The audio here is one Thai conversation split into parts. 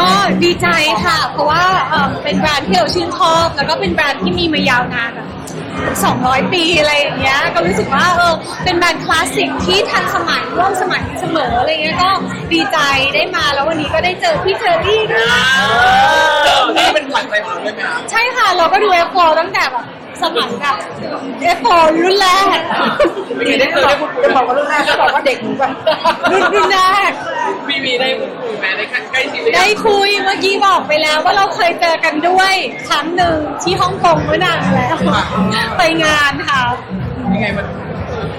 ก็ดีใจค่ะ เพราะว่าเอ่อเป็นแบรนด์ที่เราชื่นชอบ แล้วก็เป็นแบรนด์ที่มีมายาวนานแบบ200 ปีอะไรอย่างเงี้ย ก็รู้สึกว่าเออเป็นแบรนด์คลาสสิกที่ทันสมัยร่วมสมัยเสมออะไรเงี้ยก็ดีใจได้มาแล้ววันนี้ก็ได้เจอพี่เจอรี่ด้วย นี่เป็นขวัญใจของเราด้วยไหมครับใช่ค่ะ เราก็ดู F4 ตั้งแต่แบบสมัยแบบ F4 รุ่นแรกเป็นไงได้เจอได้พูดคุยจะบอกว่ารุ่นแรกเขาบอกว่าเด็กเหมือนกันรุ่นรุ่นแรก พี่มีได้พูดคุยไหมได้ใก ล้ชิดหรือยัได้งคุยเมื่อกี้บอกไปแล้วว่าเราเคยเจอกันด้วยครั้งหนึ่งที่ฮ่องกงเมื่อนานมาแล้ว ไปงานค่ะยังไงมัน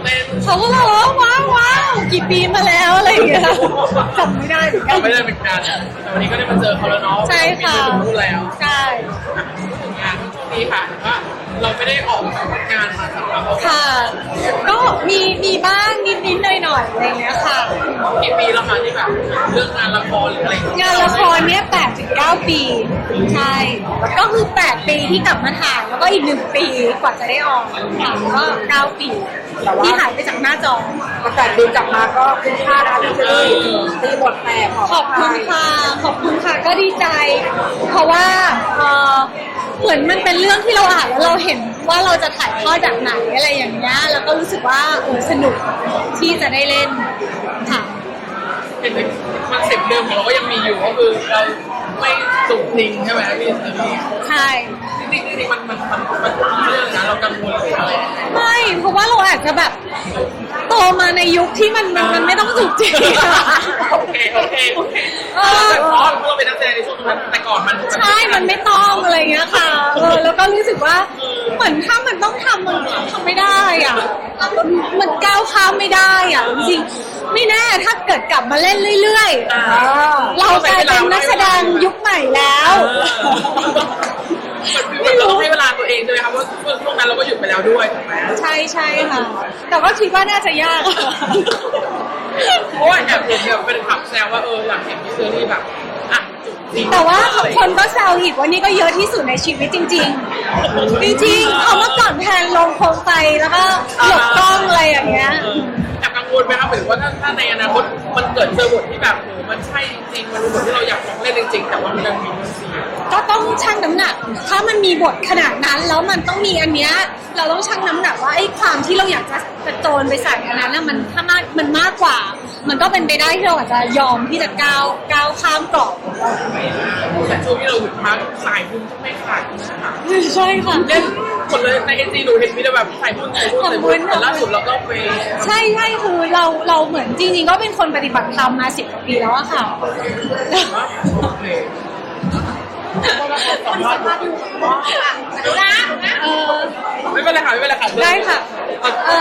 เต้นเขาก็บอกว่าว้าวว้าวกี่ปีมาแล้วอะไรอย่างเงี้ยจำไม่ได้เหมือนกัน ไม่ได้เป็นการแต่วันนี้ก็ได้มาเจอเขาแล้วเนาะใช่ค่ะ มีถึงรู้แล้วใช่ถึงงานช่วงนี้ค่ะว่า เราไม่ได้ออกงานมาสักพักค่ะ ก็มีมีบ้างนิดนิดหน่อยหน่อยๆอะไรอย่างเงี้ยค่ะ กี่ปีแล้วคะที่แบบเรื่องงานละครหรืออะไรอย่างเงี้ยงานละครเนี่ย8ถึง9ปี ใช่ ก็คือ8ปีที่กลับมาถ่ายแล้วก็อีกหนึ่งปีกว่าจะได้ออกค่ะก็9ปีที่หายไปจากหน้าจอตั้งแต่บินกลับมาก็คุ้มค่านะคะพี่เชอรี่ตีบทแตกขอบคุณค่ะ ขอบคุณค่ะก็ดีใจ เพราะว่าเอ่อเห มือนมันเป็นเรื่องที่เราอ่านแล้วเราเห็นว่าเราจะถ่ายทอดจากไหนอะไรอย่างเงี้ยแล้วก็รู้สึกว่าเออสนุกที่จะได้เล่นค่ะเห็นไหมคอนเซ็ปต์เดิมของเราก็ยังมีอยู่ก็คือเราไม่สุกทิ้งใช่ไหมพี่เอมี่ใช่ จริงๆจริงๆมันมันมันมันเรื่องนะเรากังวลหรืออะไร ไม่ เพราะว่าเราอาจจะแบบโต มาในยุคที่มันมันมันไม่ต้องจุกจิกอะโอเคโอเคโอเคเออแต่เพราะเราเป็นนักแสดงในช่วงนั้นแต่ก่อนมันใช่มันไม่ต้องอะไรเงี้ยค่ะเออแล้วก็รู้สึกว่าเหมือนถ้ามันต้องทำมันทำไม่ได้อะมันก้าวข้ามไม่ได้อะจริงๆไม่แน่ถ้าเกิดกลับมาเล่นเรื่อยๆเรากลายเป็นนักแสดงยุคใหม่แล้วไม่รู้ให้เวลาตัวเอง นั้นเราก็หยุดไปแล้วด้วยถูกไหมใช่ใช่ค่ะ แต่ก็คิดว่าน่าจะยาก เพราะว่าแอบเห็นแบบเป็นขับแซวว่าเอออยากเห็นพี่เชอรี่แบบอะจุดจริงแต่ว่าคนก็แซวอีกว่านี่ก็เยอะที่สุดในชีวิตจริง ๆ จริงๆเพราะเมื่อก่อนแพนลงโคมไฟแล้วก็หลบกล้องอะไรอย่างเงี้ย เออ แอบกังวลไหมครับหมายถึงว่าถ้าถ้าในอนาคตมันเกิดเจอบทที่แบบโหมันใช่จริงๆมันเป็นบทที่เราอยากลองเล่นจริงๆแต่ว่ามันยังมีเสียงก็ต้องชั่งน้ำหนัก ถ้ามันมีบทขนาดนั้นแล้วมันต้องมีอันเนี้ย เราต้องชั่งน้ำหนักว่าไอ้ความที่เราอยากจะกระโจนไปใส่อันนั้นน่ะมันถ้ามากมันมากกว่า มันก็เป็นไปได้ที่เราอาจจะยอมที่จะก้าวก้าวข้ามกรอบแต่ช่วงที่เราหยุดพักสายบุญก็ไม่ขาดนะคะใช่ค่ะ เล่นหมดเลยในเอ็นจีหนูเห็นมีแต่แบบสายบุญสายบุญสายบุญแต่ล่าสุดเราก็ไป ใช่ใช่คือเราเราเหมือนจริงๆก็เป็นคนปฏิบัติธรรมมาสิบกว่าปีแล้วอะค่ะโอเคเออไม่เป็นไรค่ะไม่เป็นไรค่ะได้ค่ะ เอ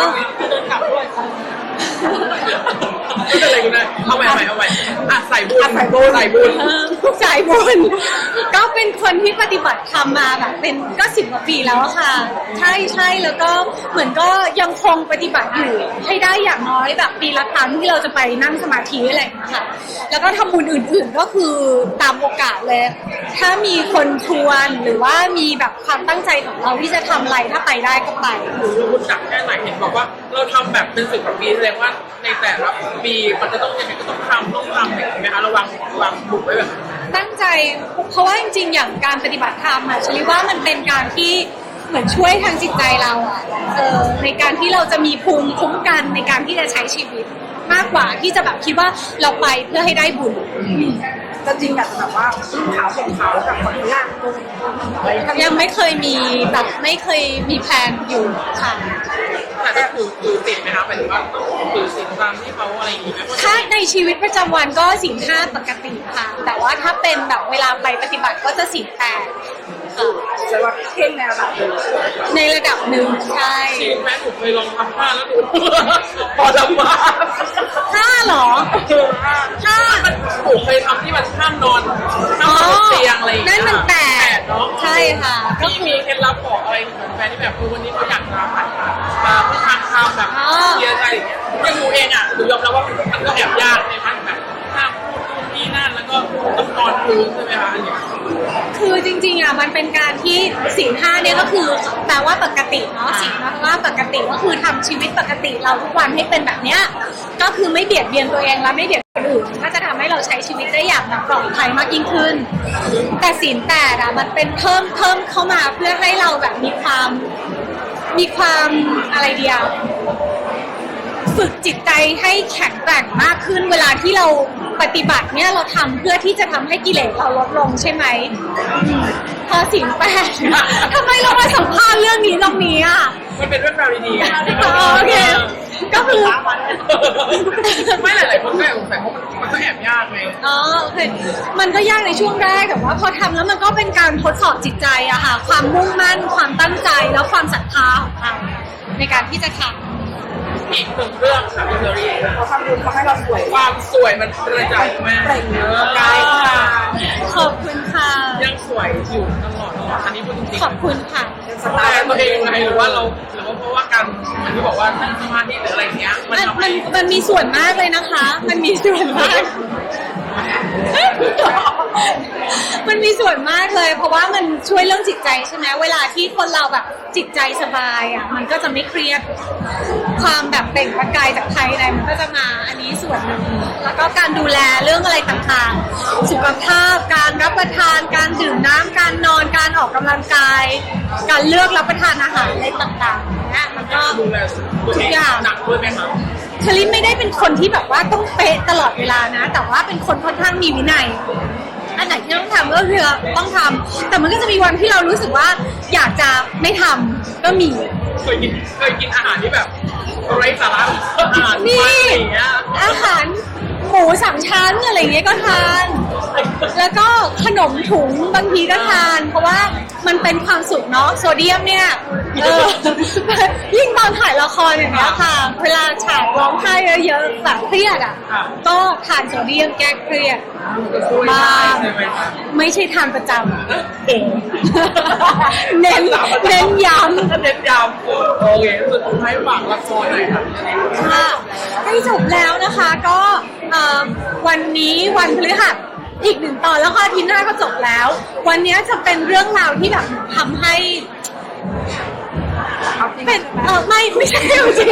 อเดินกลับด้วยไม่เป็นไรคุณนายเอาใหม่เอาใหม่เอาใหม่อะใส่บุญใส่บุญใส่บุญเออ สายบุญก็เป็นคนที่ปฏิบัติธรรมมาแบบเป็นก็สิบกว่าปีแล้วค่ะ ใช่ใช่แล้วก็เหมือนก็ยังคงปฏิบัติอยู่ให้ได้อย่างน้อยแบบปีละครั้งที่เราจะไปนั่งสมาธิอะไรอย่างเงี้ยค่ะ แล้วก็ทำบุญอื่น ๆก็คือตามโอกาสเลย ถ้ามีคนชวนหรือว่ามีแบบความตั้งใจของเราที่จะทำอะไรถ้าไปได้ก็ไปหนูรู้จักแค่ไหนเห็นบอกว่าเราทำแบบเป็นสิบกว่าปีแสดงว่าในแต่ละปีมันจะต้องยังไงก็ต้องทำต้องทำอย่างนี้ไหมคะระวังระวางบุกไว้แบบ ตั้งใจ เพราะว่าจริงๆ อย่างการปฏิบัติธรรมอะชลิว่ามันเป็นการที่เหมือนช่วยทางจิตใจเราอะเออในการที่เราจะมีภูมิคุ้มกันในการที่จะใช้ชีวิตมากกว่าที่จะแบบคิดว่าเราไปเพื่อให้ได้บุญก็จริงอยากจะแบบว่านุ่งขาวห่มขาวกับคนหน้างยยังไม่เคยมีแบบไม่เคยมีแพลนอยู่ค่ะ แต่ถ้าถือถือติดไหมคะหมายถึงว่าถือสินตามที่เขาอะไรอย่างนี้ไหมถ้าในชีวิตประจำวันก็สิ่งห้าปกติค่ะ แต่ว่าถ้าเป็นแบบเวลาไปปฏิบัติก็จะสิ่งแปดค่ะแต่ว่าเข่งในระดับหนึ่งในระดับหนึ่งใช่ชีวิตแม่หนูเคยลองทำผ้าแล้วหนูพอทำมาห้าเหรอห้ามันหนูเคยทำที่มันห้ามนอนห้ามอ๋อนอนเตียงอะไรอย่างเงี้ยนั่นมันแปดเนาะใช่ค่ะก็มีคือมีเคล็ดลับบอกอะไรของแฟนที่แบบคือวันนี้เขาอยากจะหัน มาผู้ทางทำแบบอ๋อเชียร์ใจอย่างเงี้ยอย่างหนูเองอะหนูยอมรับว่ามันก็แอบยากในพันแบบห้ามพูดนู่นนี่นั่นแล้วก็ต้องนอนพื้นใช่ไหมคะอันเนี้ยคือจริงๆอะมันเป็นการที่สิ่งห้าเนี่ยก็คือแปลว่าปกติเนาะสิ่งแปลว่าปกติก็คือทำชีวิตปกติเราทุกวันให้เป็นแบบเนี้ยก็คือไม่เบียดเบียนตัวเองและไม่เบียดคนอื่นก็จะทำให้ให้เราใช้ชีวิตได้อย่างแบบปลอดภัยมากยิ่งขึ้น แต่ศีลแปดอะมันเป็นเพิ่มเพิ่มเข้ามาเพื่อให้เราแบบมีความ มีความอะไรเดียว ฝึกจิตใจให้แข็งแกร่งมากขึ้น เวลาที่เราปฏิบัติเนี่ยเราทำเพื่อที่จะทำให้กิเลสเราลดลงใช่ไหมอืมพอสิ่งแปด ทำไมเรามาสัมภาษณ์เรื่องนี้ตรงนี้อะ มันเป็นเรื่องราวดีๆอ๋อโอเค ก็คือ ไม่หลายๆคนก็แอบสงสัยเพราะมันมันก็แอบยากไงอ๋อโอเคมันก็ยากในช่วงแรกแต่ว่าพอทำแล้วมันก็เป็นการทดสอบจิตใจอะค่ะ ความมุ่งมั่น ความตั้งใจ แล้วความศรัทธาของเราในการที่จะทำ อีกหนึ่งเรื่องค่ะพี่เชอรี่เราทำบุญทำให้เราสวยความสวยมันกระจายแม่เปล่งเออใกล้ค่ะขอบคุณค่ะ ยังสวยอยู่ตลอดตลอดอันนี้พูดจริงขอบคุณค่ะ สไตล์ตัวเองไงหรือว่าเราหรือว่าเพราะว่าการอย่างที่บอกว่านั่งสมาธิหรืออะไรเงี้ยมันมันทำมัให้นมันมีส่วนมากเลยนะคะ มันมีส่วนมาก มันมีส่วนมากเลย เพราะว่ามันช่วยเรื่องจิตใจใช่ไหมเวลาที่คนเราแบบจิตใจสบายอะมันก็จะไม่เครียดความแบบเปล่งประกายจากภายในมันก็จะมาอันนี้ส่วนหนึ่งแล้วก็การดูแลเรื่องอะไรต่างๆ สุขภาพการรับประทานการดื่มน้ำการนอนการออกกำลังกาย การเลือกรับประทานอาหารอะไรต่างๆเนี่ยมันก็ดูแลตัวเองหนักด้วยไหมคะ ชลินไม่ได้เป็นคนที่แบบว่าต้องเป๊ะตลอดเวลานะ แต่ว่าเป็นคนค่อนข้างมีวินัย อันไหนที่ต้องทำก็คือต้องทำแต่มันก็จะมีวันที่เรารู้สึกว่าอยากจะไม่ทำก็มี เคยกินเคยกินอาหารที่แบบไร้สาระอาหารนี่มันอะไรอย่างเงี้ยอาหารหมูสามชั้นอะไรอย่างเงี้ยก็ทาน แล้วก็ขนมถุงบางทีก็ทาน เพราะว่ามันเป็นความสุขเนาะโซเดียมเนี่ยเออยิ่งตอนถ่ายละครอย่างเงี้ยค่ะ เวลาฉากร้องไห้เยอะๆแบบเครียดอะ ก็ทานโซเดียมแก้เครียดจะช่วยได้ใช่ไหมคะไม่ใช่ทานประจำโอ้โหเน้นเน้นย้เน้นย้ำโอเคสุดท้ายฝากละครหน่อยค่ะำค่ะใกล้จบแล้วนะคะก็เอ่อวันนี้วันพฤหัสอีกหนึ่งตอนแล้วก็อาทิตย์หน้าก็จบแล้ว วันนี้จะเป็นเรื่องราวที่แบบทำให้ เป็นเออไม่ไม่ใช่จริง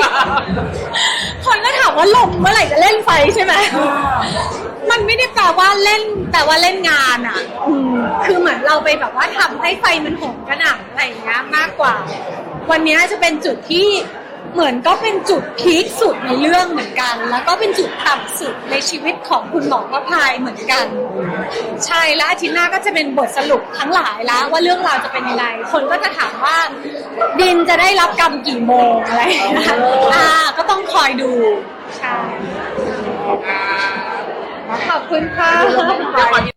ๆคนก็ถามว่าลมเมื่อไหร่จะเล่นไฟใช่ไหมมันไม่ได้แปลว่าเล่นแต่ว่าเล่นงานอะคือเหมือนเราไปแบบว่าทำให้ไฟมันหมกระหน่ำอะไรอย่างเงี้ยมากกว่า วันนี้จะเป็นจุดที่ เหมือนก็เป็นจุดพีคสุดในเรื่องเหมือนกัน แล้วก็เป็นจุดต่ำสุดในชีวิตของคุณหมอพระพายเหมือนกัน ใช่แล้วอาทิตย์หน้าก็จะเป็นบทสรุปทั้งหลายแล้วว่าเรื่องราวจะเป็นยังไงคนก็จะถามว่า ดินจะได้รับกรรมกี่โมงอะไรอย่างเงี้ยอ่าก็ต้องคอยดูใช่ขอบคุณค่ะเดี๋ยวขอ